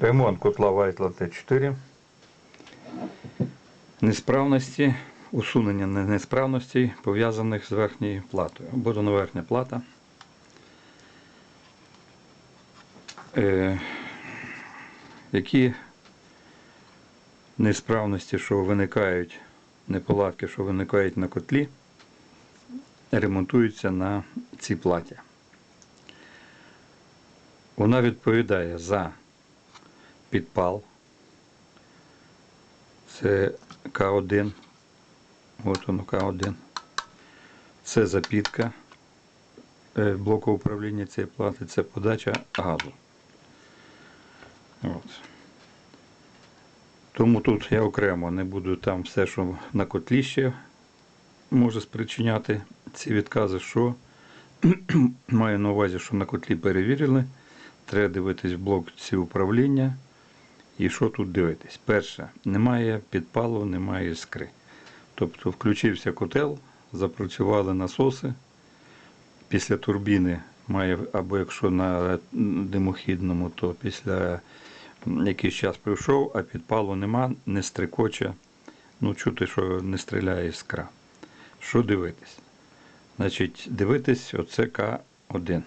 Ремонт котла Вайтла Т4. Несправності, усунення не- несправностей, пов'язаних з верхньою платою. Будена верхня плата. Е, які несправності, що виникають, неполадки, що виникають на котлі, ремонтуються на цій платі. Вона відповідає за підпал. Це К1. От воно К1. Це запітка е, блоку управління цієї плати, це подача газу. От. Тому тут я окремо не буду там все, що на котлі ще може спричиняти ці відкази, що маю на увазі, що на котлі перевірили. Треба дивитись в блок ці управління. І що тут дивитись? Перше, немає підпалу, немає іскри. Тобто включився котел, запрацювали насоси. Після турбіни має, або якщо на димохідному, то після якийсь час пройшов, а підпалу нема, не стрикоче. Ну, чути, що не стріляє іскра. Що дивитись? Значить, дивитись оце К1.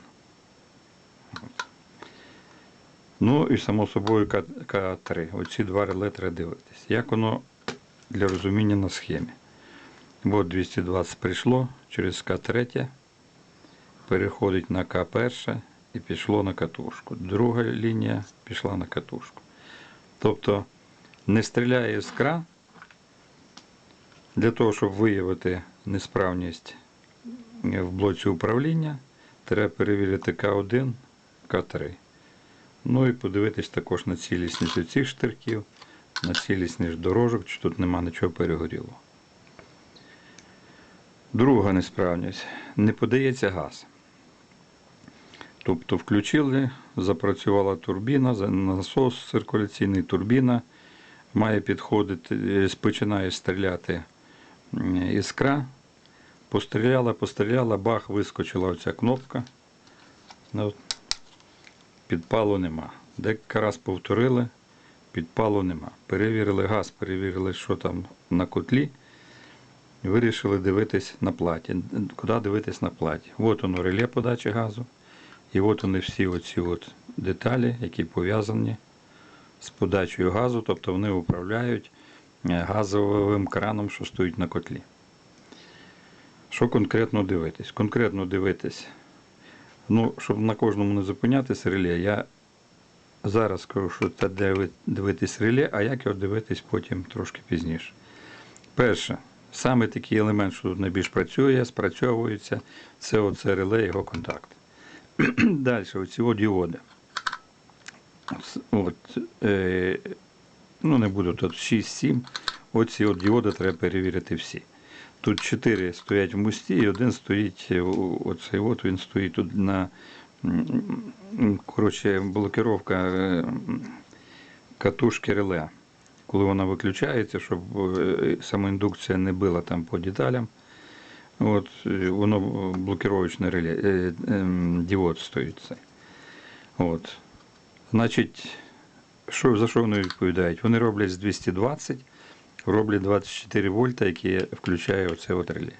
Ну і само собою К- К3. Оці два реле треба дивитись. Як воно для розуміння на схемі? От 220 прийшло через К3, переходить на К1 і пішло на катушку. Друга лінія пішла на катушку. Тобто не стріляє іскра. Для того, щоб виявити несправність в блоці управління, треба перевірити К1, К3. Ну і подивитись також на цілісність цих штирків, на цілісність дорожок, чи тут нема нічого перегорілого. Друга несправність. Не подається газ. Тобто включили, запрацювала турбіна, насос циркуляційний турбіна, має підходити, е, починає стріляти іскра. Постріляла, постріляла, бах, вискочила оця кнопка. Ну, от підпалу нема. Декілька раз повторили, підпалу нема. Перевірили газ, перевірили, що там на котлі. Вирішили дивитись на платі. Куди дивитись на платі? От воно реле подачі газу. І от вони всі оці от деталі, які пов'язані з подачею газу, тобто вони управляють е, газовим краном, що стоїть на котлі. Що конкретно дивитись? Конкретно дивитись Ну, щоб на кожному не зупинятися реле, я зараз скажу, що це дивитись реле, а як його дивитись потім трошки пізніше. Перше, саме такий елемент, що тут найбільш працює, спрацьовується, це оце реле, його контакт. Далі, оці діоди. От, е, ну, не буду тут 6-7. Оці от діоди треба перевірити всі. Тут чотири стоять в мості, і один стоїть, е, оцей от він стоїть тут на коротше, блокировка е, катушки реле. Коли вона виключається, щоб е, сама індукція не била там по деталям. От, воно блокировочне реле, ем, діод стоїть цей. От. Значить, що, за що вони відповідають? Вони роблять з 220 роблять 24 вольта, які включає оце от реле.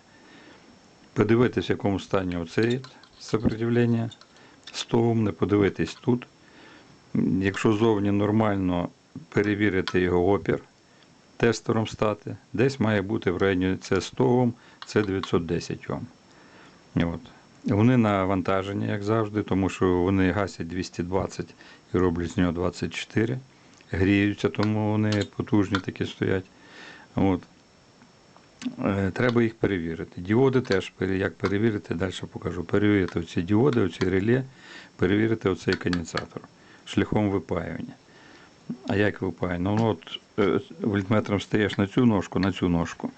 Подивитись, в якому стані оце сопротивлення 100 Ом, не подивитись тут. Якщо зовні нормально перевірити його опір, тестером стати, десь має бути в районі це 100 Ом, це 910 Ом. От. Вони навантажені, як завжди, тому що вони гасять 220 і роблять з нього 24. Гріються, тому вони потужні такі стоять. От. Е, Треба їх перевірити. Діоди теж як перевірити, далі покажу. Перевірити оці діоди, оці реле, перевірити оцей конденсатор шляхом випаювання. А як випаювання? Ну, от е, вольтметром стаєш на цю ножку, на цю ножку.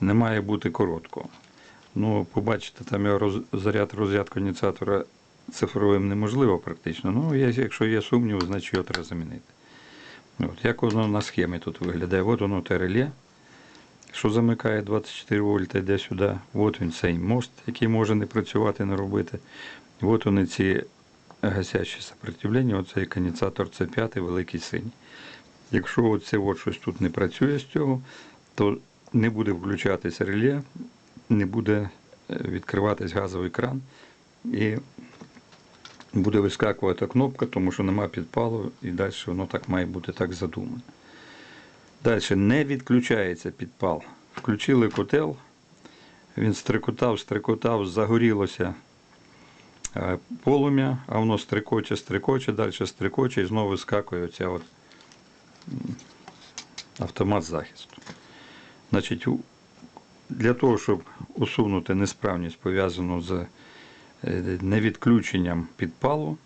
Не має бути короткого. Ну, побачите, там його роз, заряд розряд конденсатора цифровим неможливо практично. Ну, якщо є сумнів, значить його треба замінити. От, як воно на схемі тут виглядає? От воно те реле, що замикає 24 вольта, йде сюди. От він цей мост, який може не працювати, не робити. От вони ці гасяще сопротивлення, оцей конденсатор С5 великий синій. Якщо оце от щось тут не працює з цього, то не буде включатись реле, не буде е, відкриватись газовий кран і буде вискакувати кнопка, тому що нема підпалу, і далі воно так має бути так задумано. Далі не відключається підпал. Включили котел, він стрикотав, стрикотав, загорілося е, полум'я, а воно стрикоче, стрикоче, далі стрикоче і знову вискакує оця от автомат захисту. Значить, для того, щоб усунути несправність, пов'язану з е, невідключенням підпалу,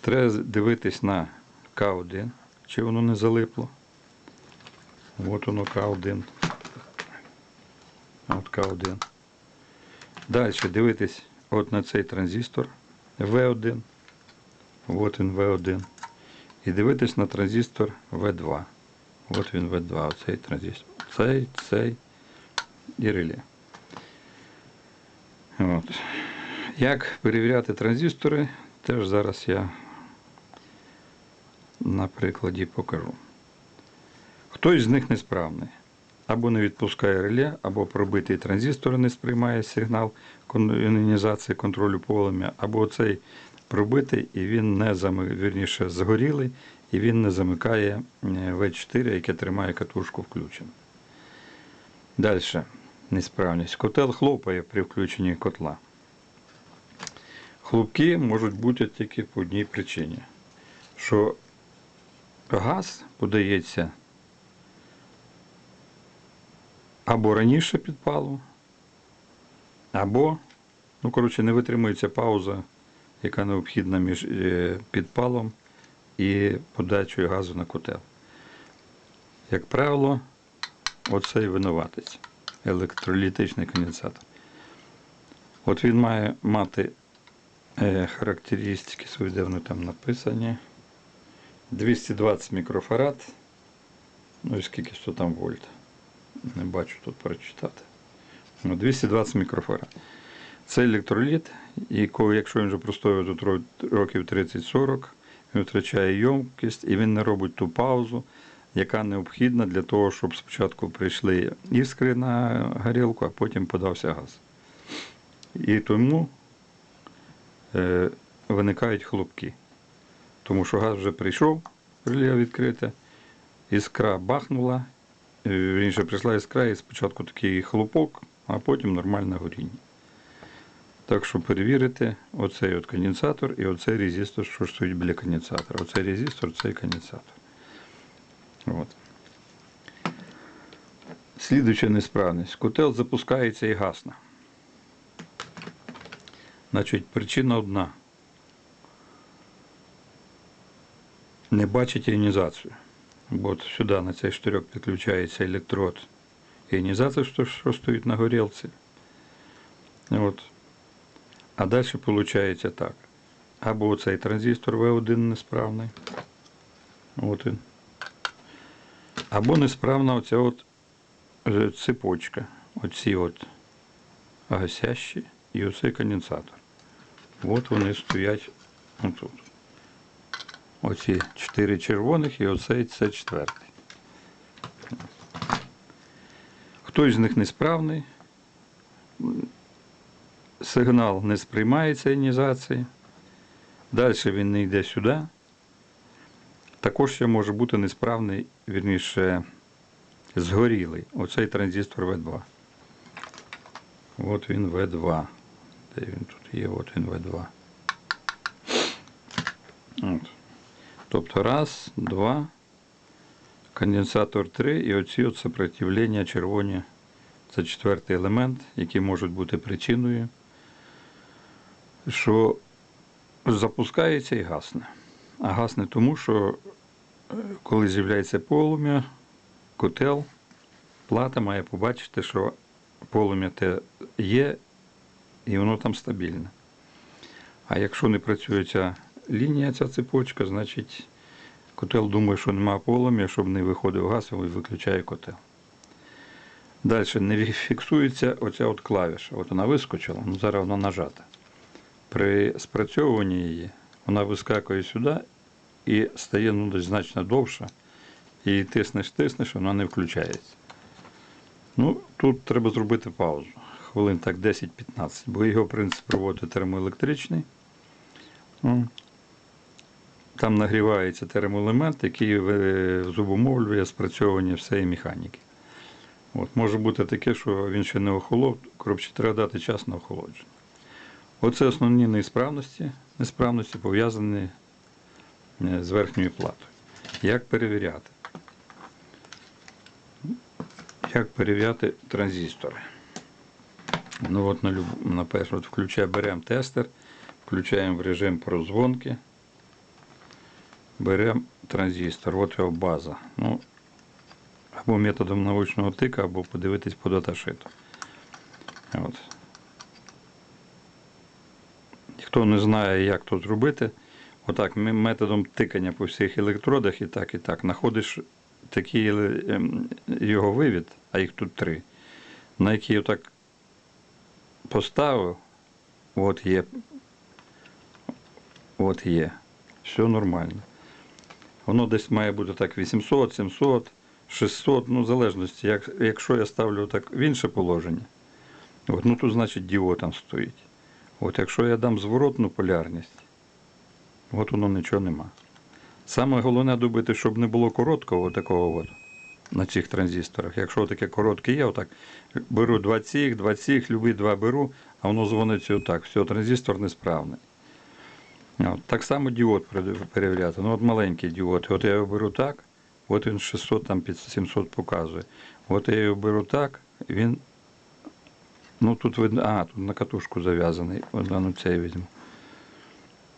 треба дивитись на К1, чи воно не залипло. От воно К1. От К1. Далі дивитись от на цей транзистор В1. От він В1. І дивитись на транзистор В2. От він В2, оцей транзистор. Цей, цей і реле. От. Як перевіряти транзистори, теж зараз я на прикладі покажу. Хтось з них несправний. Або не відпускає реле, або пробитий транзистор не сприймає сигнал іонізації контролю полум'я, або цей пробитий і він не зами... вірніше, згорілий, і він не замикає е, В4, яке тримає катушку включеною. Далі несправність. Котел хлопає при включенні котла. Хлопки можуть бути тільки по одній причині, що газ подається або раніше підпалу, або, ну, коротше, не витримується пауза, яка необхідна між е, підпалом і подачею газу на котел. Як правило, оцей винуватець електролітичний конденсатор. От він має мати е, характеристики свої, де вони там написані. 220 мікрофарад. Ну і скільки що там вольт. Не бачу тут прочитати. Ну, 220 мікрофарад. Це електроліт, і якщо він вже простоює тут років 30-40, він втрачає ємкість і він не робить ту паузу, яка необхідна для того, щоб спочатку прийшли іскри на горілку, а потім подався газ. І тому е, виникають хлопки. Тому що газ вже прийшов, реле відкрите, іскра бахнула, вірніше прийшла іскра, і спочатку такий хлопок, а потім нормальне горіння. Так що перевірити оцей от конденсатор і оцей резистор, що стоїть біля конденсатора. Оцей резистор, цей конденсатор. От. Слідуюча несправність. Котел запускається і гасне. Значить, причина одна. Не бачить іонізацію. От сюди на цей штирьок підключається електрод іонізації, що, стоїть на горілці. От. А далі виходить так. Або цей транзистор V1 несправний. От він. Або несправна оця от е, цепочка. Оці от гасящі і оцей конденсатор. От вони стоять отут. Оці чотири червоних і оцей це четвертий. Хтось з них несправний. Сигнал не сприймається іонізації. Далі він не йде сюди. Також ще може бути несправний, вірніше, згорілий. Оцей транзистор В2. От він В2. Де він тут є? От він В2. От. Тобто раз, два, конденсатор 3 і оці от сопротивлення червоні. Це четвертий елемент, які можуть бути причиною, що запускається і гасне. А гасне тому, що е, коли з'являється полум'я, котел, плата має побачити, що полум'я те є і воно там стабільне. А якщо не працює ця лінія, ця цепочка, значить котел думає, що немає полум'я, щоб не виходив газ, і виключає котел. Далі не фіксується оця от клавіша. От вона вискочила, ну зараз вона нажата. При спрацьовуванні її вона вискакує сюди і стає ну, десь значно довша. І тиснеш, тиснеш, вона не включається. Ну, тут треба зробити паузу. Хвилин так 10-15, бо його принцип роботи термоелектричний. Там нагрівається термоелемент, який е, зубомовлює спрацьовування всієї механіки. От, може бути таке, що він ще не охолов, коротше, треба дати час на охолодження. Оце основні неісправності, несправності пов'язані е, з верхньою платою. Як перевіряти? Як перевіряти транзистори? Ну от на, на першу, включаємо, беремо тестер, включаємо в режим прозвонки, беремо транзистор, от його база. Ну, або методом научного тика, або подивитись по даташиту. От. Хто не знає, як тут зробити, отак методом тикання по всіх електродах і так, і так, знаходиш такий ем, його вивід, а їх тут три, на який отак поставив, от є, от є, все нормально. Воно десь має бути так 800, 700, 600, ну в залежності, як, якщо я ставлю так в інше положення, от, ну тут значить діод там стоїть. От якщо я дам зворотну полярність, от воно нічого нема. Саме головне добити, щоб не було короткого такого от на цих транзисторах. Якщо таке коротке є, отак беру два цих, два цих, любі два беру, а воно дзвониться отак. Все, транзистор несправний. От. Так само діод перевіряти. Ну, от маленький діод. От я його беру так, от він 600, там 500, 700 показує. От я його беру так, він. Ну тут видно, а, тут на катушку зав'язаний. Ну цей візьму.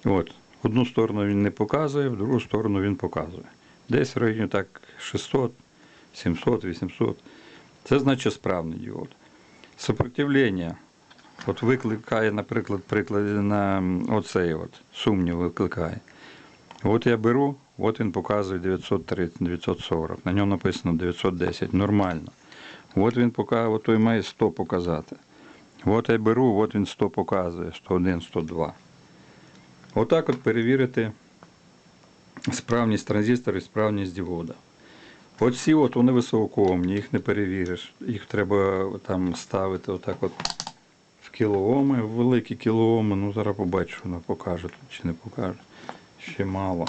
От. Одну сторону він не показує, в другу сторону він показує. Десь в районі так 600, 700, 800. Це значить справний діод. Сопротивлення. От викликає, наприклад, приклад на оцей от, сумнів викликає. От я беру, от він показує 930, 940. На ньому написано 910. Нормально. От він показує, от той має 100 показати. От я беру, от він 100 показує, 101, 102. Отак от перевірити справність транзистора і справність діода. Оці от вони високоомні, їх не перевіриш. Їх треба там ставити отак от кілооми, великі кілооми. Ну зараз побачу, вона покаже чи не покаже. Ще мало.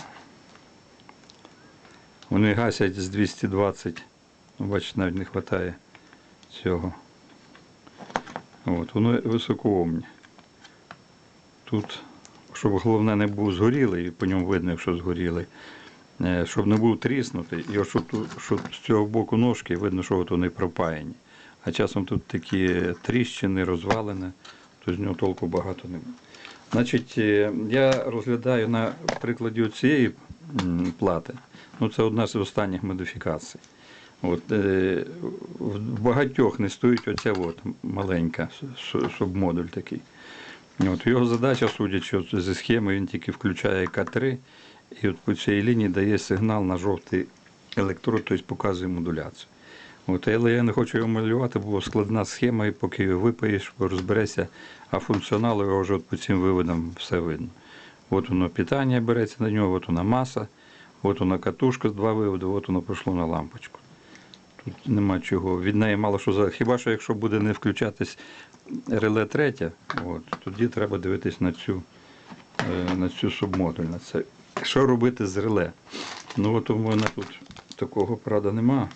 Вони гасять з 220. Ну, бачите, навіть не вистачає цього. От, вони високоомні. Тут, щоб головне не був згорілий, по ньому видно, якщо згорілий. Е, Щоб не був тріснутий, і от щоб, щоб з цього боку ножки видно, що от вони пропаяні. А часом тут такі тріщини, розвалини, то з нього толку багато не буде. Значить, е, я розглядаю на прикладі цієї плати. Ну, це одна з останніх модифікацій. От, е, в багатьох не стоїть оця от маленька субмодуль такий. От, його задача, судячи зі схеми, він тільки включає К3 і от по цій лінії дає сигнал на жовтий електрод, тобто показує модуляцію. От, але я не хочу його малювати, бо складна схема, і поки випаєш, розберешся, а функціонал його вже по цим виводам все видно. От воно питання береться на нього, от вона маса, от вона катушка з два виводи, от воно пішло на лампочку. Тут нема чого. Від неї мало що за. Хіба що якщо буде не включатись реле третє, от, тоді треба дивитись на цю, е, на цю субмодуль. На це. Що робити з реле? Ну от у мене тут такого, правда, нема.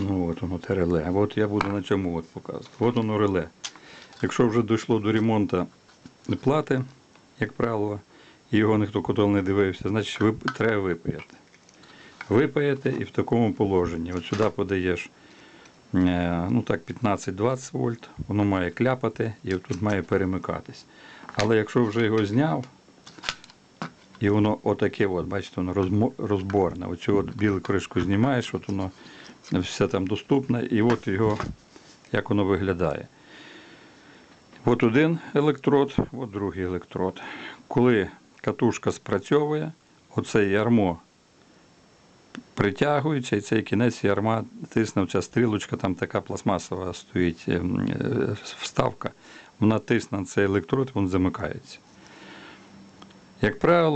Ну от воно те реле. От я буду на цьому от показувати. От воно реле. Якщо вже дійшло до ремонту плати, як правило, і його ніхто котел не дивився, значить вип- треба випаяти. Випаяти і в такому положенні. От сюди подаєш е, ну так, 15-20 вольт, воно має кляпати і тут має перемикатись. Але якщо вже його зняв, і воно отаке, от, бачите, воно розборне. Оцю от білу кришку знімаєш, от воно все там доступне, і от його, як воно виглядає. От один електрод, от другий електрод. Коли катушка спрацьовує, оце ярмо притягується, і цей кінець ярма тисне, ця стрілочка, там така пластмасова стоїть ем, е, вставка, вона тисне на цей електрод, він замикається. Як правило,